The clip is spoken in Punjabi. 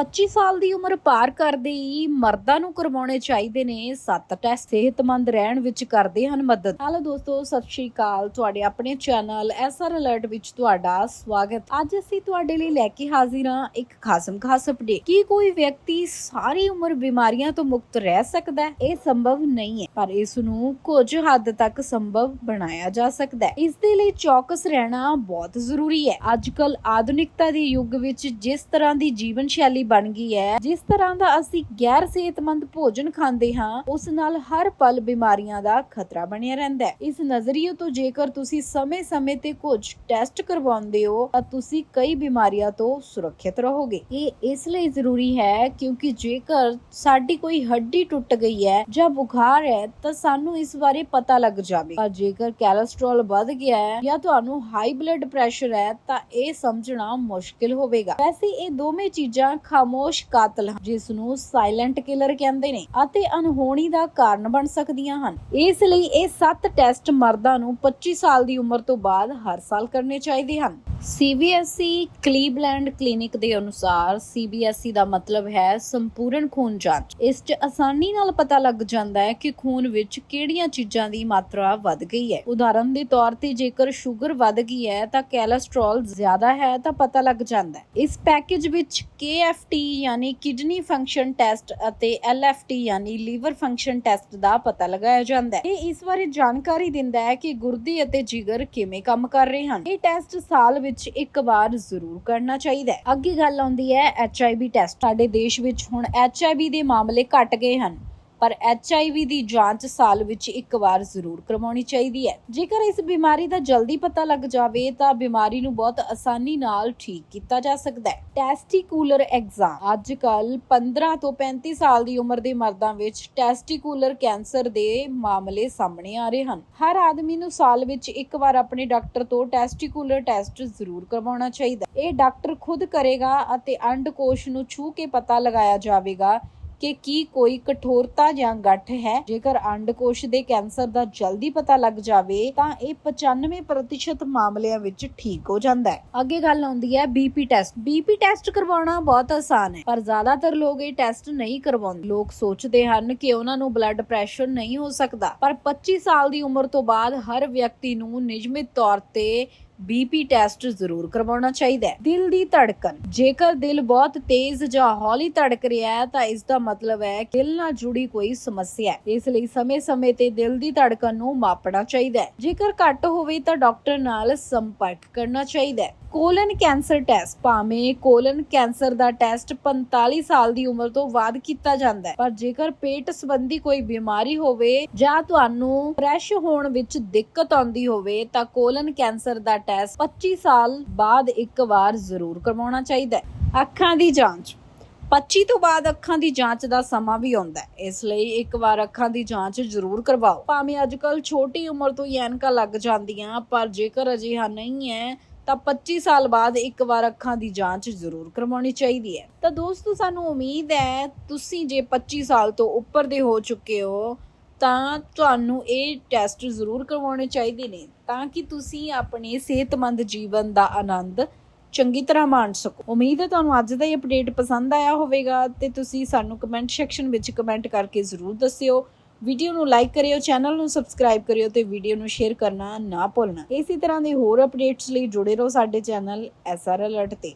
25 ਸਾਲ ਦੀ ਉਮਰ ਪਾਰ ਕਰਦੇ ਹੀ ਮਰਦਾਂ ਨੂੰ ਕਰਵਾਉਣੇ ਚਾਹੀਦੇ ਨੇ। ਸੱਤ ਟੈਸਟ ਸਿਹਤਮੰਦ ਰਹਿਣ ਵਿੱਚ ਕਰਦੇ ਹਨ ਮਦਦ। ਹਾਲੋ ਦੋਸਤੋ, ਸਤਿ ਸ਼੍ਰੀ ਅਕਾਲ। ਤੁਹਾਡੇ ਆਪਣੇ ਚੈਨਲ ਐਸਆਰ ਅਲਰਟ ਵਿੱਚ ਤੁਹਾਡਾ ਸਵਾਗਤ। ਅੱਜ ਅਸੀਂ ਤੁਹਾਡੇ ਲਈ ਲੈ ਕੇ ਹਾਜ਼ਰ ਹਾਂ ਇੱਕ ਖਾਸਮ ਖਾਸ ਅਪਡੇਟ ਕੀ ਕੋਈ ਵਿਅਕਤੀ ਸਾਰੀ ਉਮਰ ਬਿਮਾਰੀਆਂ ਤੋਂ ਮੁਕਤ ਰਹਿ ਸਕਦਾ ਹੈ? ਇਹ ਸੰਭਵ ਨਹੀਂ ਹੈ, ਪਰ ਇਸ ਨੂੰ ਕੁਝ ਹੱਦ ਤੱਕ ਸੰਭਵ ਬਣਾਇਆ ਜਾ ਸਕਦਾ ਹੈ। ਇਸ ਦੇ ਲਈ ਚੌਕਸ ਰਹਿਣਾ ਬਹੁਤ ਜ਼ਰੂਰੀ ਹੈ। ਅੱਜ ਕੱਲ ਆਧੁਨਿਕਤਾ ਦੇ ਯੁੱਗ ਵਿੱਚ ਜਿਸ ਤਰ੍ਹਾਂ ਦੀ ਜੀਵਨ ਸ਼ੈਲੀ ਬਣ ਗਈ ਹੈ। ਜਿਸ ਤਰ੍ਹਾਂ ਦਾ ਅਸੀਂ ਗੈਰ ਸਿਹਤਮੰਦ ਭੋਜਨ ਖਾਂਦੇ ਹਾਂ, ਉਸ ਨਾਲ ਹਰ ਪਲ ਬਿਮਾਰੀਆਂ ਦਾ ਖਤਰਾ ਬਣਿਆ ਰਹਿੰਦਾ ਹੈ। ਇਸ ਨਜ਼ਰੀਏ ਤੋਂ ਜੇਕਰ ਤੁਸੀਂ ਸਮੇਂ-ਸਮੇਂ ਤੇ ਕੁਝ ਟੈਸਟ ਕਰਵਾਉਂਦੇ ਹੋ, ਤਾਂ ਤੁਸੀਂ ਕਈ ਬਿਮਾਰੀਆਂ ਤੋਂ ਸੁਰੱਖਿਅਤ ਰਹੋਗੇ। ਇਹ ਇਸ ਲਈ ਜ਼ਰੂਰੀ ਹੈ ਕਿਉਂਕਿ ਜੇਕਰ ਸਾਡੀ ਕੋਈ ਹੱਡੀ ਟੁੱਟ ਗਈ ਹੈ ਜਾਂ ਬੁਖਾਰ ਹੈ, ਤਾਂ ਸਾਨੂੰ ਇਸ ਬਾਰੇ ਪਤਾ ਲੱਗ ਜਾਵੇ। ਪਰ ਜੇਕਰ ਕੋਲੇਸਟ੍ਰੋਲ ਵੱਧ ਗਿਆ ਹੈ ਜਾਂ ਤੁਹਾਨੂੰ ਹਾਈ ਬਲੱਡ ਪ੍ਰੈਸ਼ਰ ਹੈ, ਤਾਂ ਇਹ ਸਮਝਣਾ ਮੁਸ਼ਕਿਲ ਹੋਵੇਗਾ। ਵੈਸੇ ਇਹ ਦੋਵੇਂ ਚੀਜ਼ਾਂ ਖਾਮੋਸ਼ ਕਾਤਲ ਹਨ ਜਿਸ ਨੂੰ ਸਾਇਲੈਂਟ ਕਿਲਰ ਕਹਿੰਦੇ ਨੇ ਅਤੇ ਅਨਹੋਣੀ ਦਾ ਕਾਰਨ ਬਣ ਸਕਦੀਆਂ ਹਨ। ਇਸ ਲਈ ਇਹ 7 ਟੈਸਟ ਮਰਦਾਂ ਨੂੰ 25 ਸਾਲ ਦੀ ਉਮਰ ਤੋਂ ਬਾਅਦ ਹਰ ਸਾਲ ਕਰਨੇ ਚਾਹੀਦੇ ਹਨ। CBSE ਕਲੀਵਲੈਂਡ ਕਲੀਨਿਕ ਦੇ ਅਨੁਸਾਰ CBSE ਦਾ ਮਤਲਬ ਹੈ ਸੰਪੂਰਨ ਖੂਨ ਜਾਂਚ। ਇਸ 'ਚ ਆਸਾਨੀ ਨਾਲ ਪਤਾ ਲੱਗ ਜਾਂਦਾ ਹੈ ਕਿ ਖੂਨ ਵਿੱਚ ਕਿਹੜੀਆਂ ਚੀਜ਼ਾਂ ਦੀ ਮਾਤਰਾ ਵੱਧ ਗਈ ਹੈ। ਉਦਾਹਰਨ ਦੇ ਤੌਰ ਤੇ ਜੇਕਰ ਸ਼ੂਗਰ ਵੱਧ ਗਈ ਹੈ ਤਾਂ ਕੋਲੇਸਟ੍ਰੋਲ ਜ਼ਿਆਦਾ ਹੈ ਤਾਂ ਪਤਾ ਲੱਗ ਜਾਂਦਾ ਹੈ। ਇਸ ਪੈਕੇਜ ਵਿੱਚ KFT ਯਾਨੀ ਕਿਡਨੀ ਫੰਕਸ਼ਨ ਟੈਸਟ ਅਤੇ LFT ਯਾਨੀ ਲੀਵਰ ਫੰਕਸ਼ਨ ਟੈਸਟ ਦਾ ਪਤਾ ਲਗਾਇਆ ਜਾਂਦਾ ਹੈ। ਇਹ ਇਸ ਬਾਰੇ ਜਾਣਕਾਰੀ ਦਿੰਦਾ ਹੈ ਕਿ ਗੁਰਦੇ ਅਤੇ ਜਿਗਰ ਕਿਵੇਂ ਕੰਮ ਕਰ ਰਹੇ ਹਨ। ਇਹ ਟੈਸਟ ਸਾਲ ਵਿੱਚ ਇੱਕ ਵਾਰ ਜ਼ਰੂਰ ਕਰਨਾ ਚਾਹੀਦਾ ਹੈ। ਅੱਗੇ ਗੱਲ ਆਉਂਦੀ ਹੈ HIV ਟੈਸਟ ਸਾਡੇ ਦੇਸ਼ ਵਿੱਚ ਹੁਣ HIV ਦੇ ਮਾਮਲੇ ਘਟ ਗਏ ਹਨ। ਪਰ HIV ਦੀ ਜਾਂਚ ਸਾਲ ਵਿੱਚ ਇੱਕ ਵਾਰ ਜ਼ਰੂਰ ਕਰਵਾਉਣੀ ਚਾਹੀਦੀ ਹੈ। ਜੇਕਰ ਇਸ ਬਿਮਾਰੀ ਦਾ ਜਲਦੀ ਪਤਾ ਲੱਗ ਜਾਵੇ, ਤਾਂ ਬਿਮਾਰੀ ਨੂੰ ਬਹੁਤ ਆਸਾਨੀ ਨਾਲ ਠੀਕ ਕੀਤਾ ਜਾ ਸਕਦਾ ਹੈ। Testicular exam. ਅੱਜ ਕੱਲ 15 ਤੋਂ 35 ਸਾਲ ਦੀ ਉਮਰ ਦੇ ਮਰਦਾਂ ਵਿੱਚ ਟੈਸਟੀਕੂਲਰ ਕੈਂਸਰ ਦੇ ਮਾਮਲੇ ਸਾਹਮਣੇ ਆ ਰਹੇ ਹਨ। ਹਰ ਆਦਮੀ ਨੂੰ ਸਾਲ ਵਿੱਚ ਇੱਕ ਵਾਰ ਆਪਣੇ ਡਾਕਟਰ ਤੋਂ ਟੈਸਟੀਕੂਲਰ ਟੈਸਟ ਜ਼ਰੂਰ ਕਰਵਾਉਣਾ ਚਾਹੀਦਾ ਹੈ। ਇਹ ਡਾਕਟਰ ਖੁਦ ਕਰੇਗਾ ਅਤੇ ਅੰਡਕੋਸ਼ ਨੂੰ ਛੂ ਕੇ ਪਤਾ ਲਗਾਇਆ ਜਾਵੇਗਾ ਕਿ ਕੀ ਕੋਈ ਕਠੋਰਤਾ ਜਾਂ ਗੱਠ ਹੈ? ਜੇਕਰ ਅੰਡਕੋਸ਼ ਦੇ ਕੈਂਸਰ ਦਾ ਜਲਦੀ ਪਤਾ ਲੱਗ ਜਾਵੇ, ਤਾਂ ਇਹ 95% ਮਾਮਲਿਆਂ ਵਿੱਚ ਠੀਕ ਹੋ ਜਾਂਦਾ ਹੈ। ਅੱਗੇ ਗੱਲ ਆਉਂਦੀ ਹੈ ਬੀਪੀ ਟੈਸਟ ਬੀਪੀ ਟੈਸਟ ਕਰਵਾਉਣਾ ਬਹੁਤ ਆਸਾਨ ਹੈ, ਪਰ ਜ਼ਿਆਦਾਤਰ ਲੋਕ ਇਹ ਟੈਸਟ ਨਹੀਂ ਕਰਵਾਉਂਦੇ। ਲੋਕ ਸੋਚਦੇ ਹਨ ਕਿ ਉਹਨਾਂ ਨੂੰ ਬਲੱਡ ਪ੍ਰੈਸ਼ਰ ਨਹੀਂ ਹੋ ਸਕਦਾ। ਪਰ 25 ਸਾਲ ਦੀ ਉਮਰ ਤੋਂ ਬਾਅਦ ਹਰ ਵਿਅਕਤੀ ਨੂੰ ਨਿਯਮਿਤ ਤੌਰ ਤੇ ਬੀਪੀ ਟੈਸਟ ਜ਼ਰੂਰ ਕਰਵਾਉਣਾ ਚਾਹੀਦਾ ਹੈ। ਦਿਲ ਦੀ ਧੜਕਨ ਜੇਕਰ ਦਿਲ ਬਹੁਤ ਤੇਜ਼ ਜਾਂ ਹੌਲੀ ਧੜਕ ਰਿਹਾ ਹੈ, ਤਾਂ ਇਸ ਦਾ ਮਤਲਬ ਹੈ ਕਿ ਦਿਲ ਨਾਲ ਜੁੜੀ ਕੋਈ ਸਮੱਸਿਆ ਹੈ। ਇਸ ਲਈ ਸਮੇਂ-ਸਮੇਂ ਤੇ ਦਿਲ ਦੀ ਧੜਕਨ ਨੂੰ ਮਾਪਣਾ ਚਾਹੀਦਾ ਹੈ। ਜੇਕਰ ਘੱਟ ਹੋਵੇ, ਤਾਂ ਡਾਕਟਰ ਨਾਲ ਸੰਪਰਕ ਕਰਨਾ ਚਾਹੀਦਾ ਹੈ। Colon cancer test. ਭਾਵੇਂ ਕੋਲਨ ਕੈਂਸਰ ਦਾ ਟੈਸਟ 45 ਸਾਲ ਦੀ ਉਮਰ ਤੋਂ ਬਾਅਦ ਕੀਤਾ ਜਾਂਦਾ ਹੈ, ਪਰ ਜੇਕਰ ਪੇਟ ਸੰਬੰਧੀ ਕੋਈ ਬਿਮਾਰੀ ਹੋਵੇ ਜਾਂ ਤੁਹਾਨੂੰ ਫ੍ਰੈਸ਼ ਹੋਣ ਵਿੱਚ ਦਿੱਕਤ ਆਉਂਦੀ ਹੋਵੇ, ਤਾਂ ਕੋਲਨ ਕੈਂਸਰ ਦਾ ਟੈਸਟ 25 ਸਾਲ ਬਾਅਦ ਇੱਕ ਵਾਰ ਜ਼ਰੂਰ ਕਰਵਾਉਣਾ ਚਾਹੀਦਾ ਹੈ। ਅੱਖਾਂ ਦੀ ਜਾਂਚ। 25 ਤੋਂ ਬਾਅਦ ਅੱਖਾਂ ਦੀ ਜਾਂਚ ਦਾ ਸਮਾਂ ਵੀ ਆਉਂਦਾ ਹੈ। ਇਸ ਲਈ ਇੱਕ ਵਾਰ ਅੱਖਾਂ ਦੀ ਜਾਂਚ ਜ਼ਰੂਰ ਕਰਵਾਓ। ਭਾਵੇਂ ਅੱਜਕੱਲ ਛੋਟੀ ਉਮਰ ਤੋਂ ਹੀ ਐਨਕਾਂ ਲੱਗ ਜਾਂਦੀਆਂ, ਪਰ ਜੇਕਰ ਅਜਿਹਾ ਨਹੀਂ ਹੈ, ਤਾਂ 25 ਸਾਲ ਬਾਅਦ ਇੱਕ ਵਾਰ ਅੱਖਾਂ ਦੀ ਜਾਂਚ ਜ਼ਰੂਰ ਕਰਵਾਉਣੀ ਚਾਹੀਦੀ ਹੈ। ਤਾਂ ਦੋਸਤੋ, ਸਾਨੂੰ ਉਮੀਦ ਹੈ ਤੁਸੀਂ ਜੇ 25 ਸਾਲ ਤੋਂ ਉੱਪਰ ਦੇ ਹੋ ਚੁੱਕੇ ਹੋ ਤਾਂ ਤੁਹਾਨੂੰ ਇਹ ਟੈਸਟ ਜ਼ਰੂਰ ਕਰਵਾਉਣੇ ਚਾਹੀਦੇ ਨੇ, ਤਾਂ ਕਿ ਤੁਸੀਂ ਆਪਣੇ ਸਿਹਤਮੰਦ ਜੀਵਨ ਦਾ ਆਨੰਦ ਚੰਗੀ ਤਰ੍ਹਾਂ ਮਾਣ ਸਕੋ। ਉਮੀਦ ਹੈ ਤੁਹਾਨੂੰ ਅੱਜ ਦਾ ਇਹ ਅਪਡੇਟ ਪਸੰਦ ਆਇਆ ਹੋਵੇਗਾ ਤੇ ਤੁਸੀਂ ਸਾਨੂੰ ਕਮੈਂਟ ਸੈਕਸ਼ਨ ਵਿੱਚ ਕਮੈਂਟ ਕਰਕੇ ਜ਼ਰੂਰ ਦੱਸਿਓ। ਵੀਡੀਓ ਨੂੰ ਲਾਈਕ ਕਰਿਓ ਚੈਨਲ ਨੂੰ ਸਬਸਕ੍ਰਾਈਬ ਕਰਿਓ ਤੇ ਵੀਡੀਓ ਨੂੰ ਸ਼ੇਅਰ ਕਰਨਾ ਨਾ ਭੁੱਲਣਾ। ਇਸੇ ਤਰ੍ਹਾਂ ਦੇ ਹੋਰ ਅਪਡੇਟਸ ਲਈ ਜੁੜੇ ਰਹੋ ਸਾਡੇ ਚੈਨਲ ਐਸਆਰ ਅਲਰਟ ਤੇ।